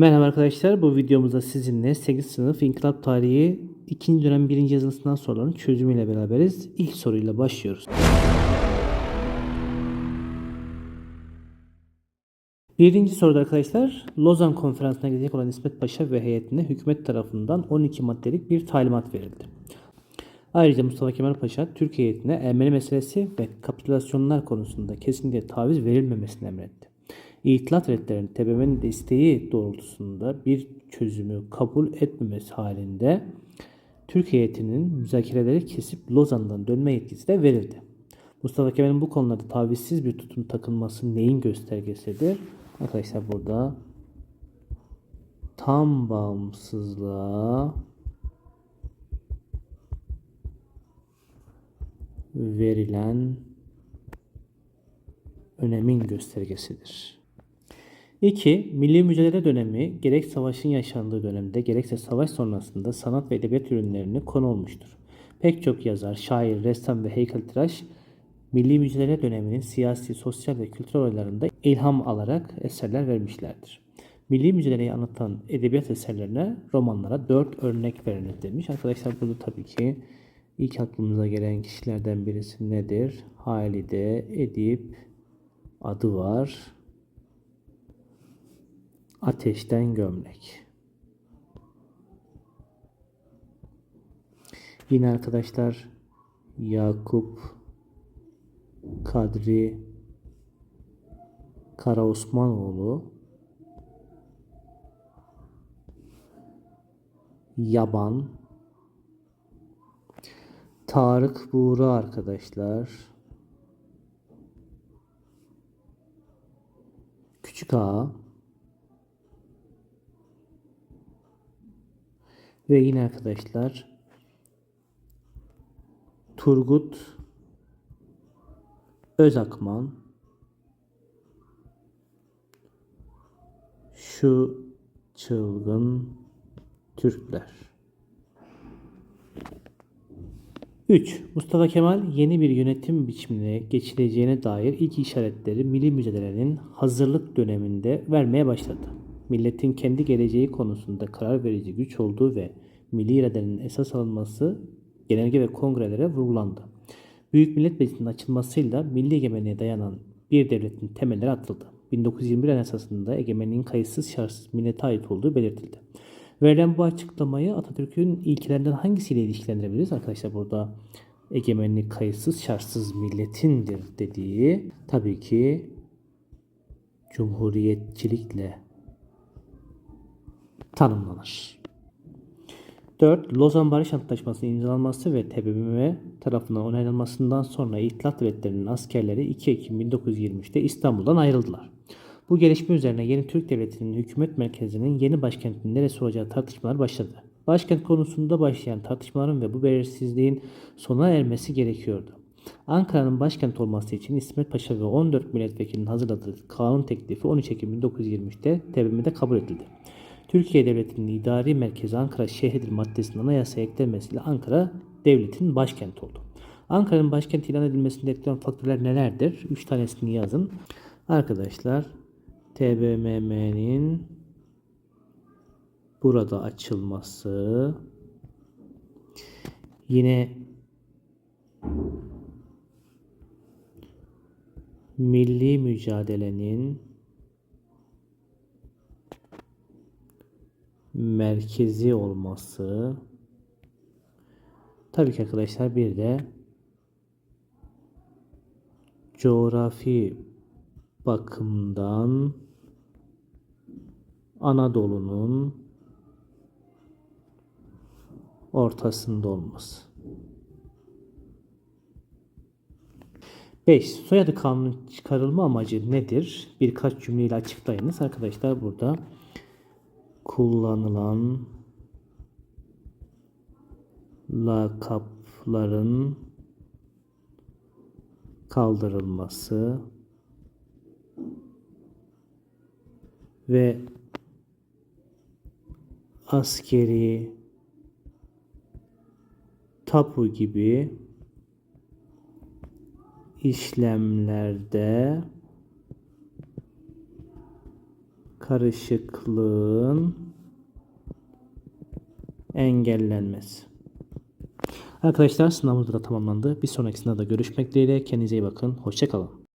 Merhaba arkadaşlar. Bu videomuzda sizinle 8 sınıf İnkılap Tarihi 2. dönem 1. yazılısından soruların çözümüyle beraberiz. İlk soruyla başlıyoruz. Birinci soruda arkadaşlar Lozan Konferansı'na gidecek olan İsmet Paşa ve heyetine hükümet tarafından 12 maddelik bir talimat verildi. Ayrıca Mustafa Kemal Paşa Türk heyetine Ermeni meselesi ve kapitülasyonlar konusunda kesinlikle taviz verilmemesini emretti. İttihat redlerinin TBMM'nin de isteği doğrultusunda bir çözümü kabul etmemesi halinde Türk heyetinin müzakereleri kesip Lozan'dan dönme yetkisi de verildi. Mustafa Kemal'in bu konularda tavizsiz bir tutum takınması neyin göstergesidir? Arkadaşlar burada tam bağımsızlığa verilen önemin göstergesidir. 2. Milli mücadele dönemi gerek savaşın yaşandığı dönemde gerekse savaş sonrasında sanat ve edebiyat ürünlerini konu olmuştur. Pek çok yazar, şair, ressam ve heykeltıraş milli mücadele döneminin siyasi, sosyal ve kültürel olaylarında ilham alarak eserler vermişlerdir. Milli mücadeleyi anlatan edebiyat eserlerine, romanlara dört örnek verilir demiş. Arkadaşlar burada tabii ki ilk aklımıza gelen kişilerden birisi nedir? Halide Edip adı var. Ateşten gömlek. Yine arkadaşlar Yakup Kadri Karaosmanoğlu Yaban Tarık Buğra arkadaşlar Küçük Ağa ve yine arkadaşlar Turgut Özakman şu çılgın Türkler 3. Mustafa Kemal yeni bir yönetim biçimine geçileceğine dair ilk işaretleri milli mücadelenin hazırlık döneminde vermeye başladı. Milletin kendi geleceği konusunda karar verici güç olduğu ve milli iradenin esas alınması genelge ve kongrelere vurgulandı. Büyük Millet Meclisi'nin açılmasıyla milli egemenliğe dayanan bir devletin temelleri atıldı. 1921 Anayasası'nda egemenliğin kayıtsız şartsız millete ait olduğu belirtildi. Verilen bu açıklamayı Atatürk'ün ilkelerinden hangisiyle ilişkilendirebiliriz? Arkadaşlar burada egemenlik kayıtsız şartsız milletindir dediği tabii ki cumhuriyetçilikle tanımlanır. 4. Lozan Barış Antlaşması'nın imzalanması ve TBMM tarafından onaylanmasından sonra İttihat Devletleri'nin askerleri 2 Ekim 1923'te İstanbul'dan ayrıldılar. Bu gelişme üzerine yeni Türk Devleti'nin hükümet merkezinin yeni başkentinin neresi olacağı tartışmalar başladı. Başkent konusunda başlayan tartışmaların ve bu belirsizliğin sona ermesi gerekiyordu. Ankara'nın başkent olması için İsmet Paşa ve 14 milletvekilinin hazırladığı kanun teklifi 13 Ekim 1923'te TBMM'de kabul edildi. Türkiye Devleti'nin idari merkezi Ankara şehridir maddesinin anayasaya eklenmesiyle Ankara devletin başkenti oldu. Ankara'nın başkent ilan edilmesinde etkilen faktörler nelerdir? 3 tanesini yazın. Arkadaşlar TBMM'nin burada açılması yine milli mücadelenin merkezi olması tabii ki arkadaşlar bir de coğrafi bakımdan Anadolu'nun ortasında olması. 5. Soyadı kanunun çıkarılma amacı nedir? Birkaç cümleyle açıklayınız. Arkadaşlar burada kullanılan lakapların kaldırılması ve askeri tapu gibi işlemlerde karışıklığın engellenmesi. Arkadaşlar sınavımız da tamamlandı. Bir sonraki sınavda görüşmek dileğiyle. Kendinize iyi bakın. Hoşçakalın.